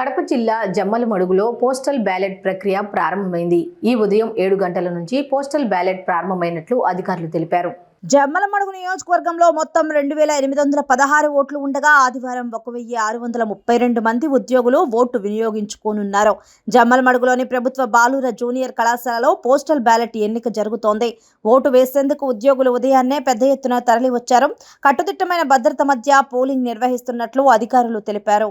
కడప జిల్లా జమ్మలమడుగులో postal ballot ప్రక్రియ ప్రారంభమైంది. ఈ ఉదయం ఏడు గంటల నుంచి పోస్టల్ బ్యాలెట్ ప్రారంభమైనట్లు అధికారులు తెలిపారు. జమ్మలమడుగు నియోజకవర్గంలో మొత్తం రెండు వేల ఎనిమిది వందల పదహారు ఓట్లు ఉండగా ఆదివారం ఒక వెయ్యి ఆరు వందల ముప్పై రెండు మంది ఉద్యోగులు ఓటు వినియోగించుకోనున్నారు. జమ్మలమడుగులోని ప్రభుత్వ బాలుర జూనియర్ కళాశాలలో పోస్టల్ బ్యాలెట్ ఎన్నిక జరుగుతోంది. ఓటు వేసేందుకు ఉద్యోగులు ఉదయాన్నే పెద్ద ఎత్తున తరలి వచ్చారు కట్టుదిట్టమైన భద్రత మధ్య పోలింగ్ నిర్వహిస్తున్నట్లు అధికారులు తెలిపారు.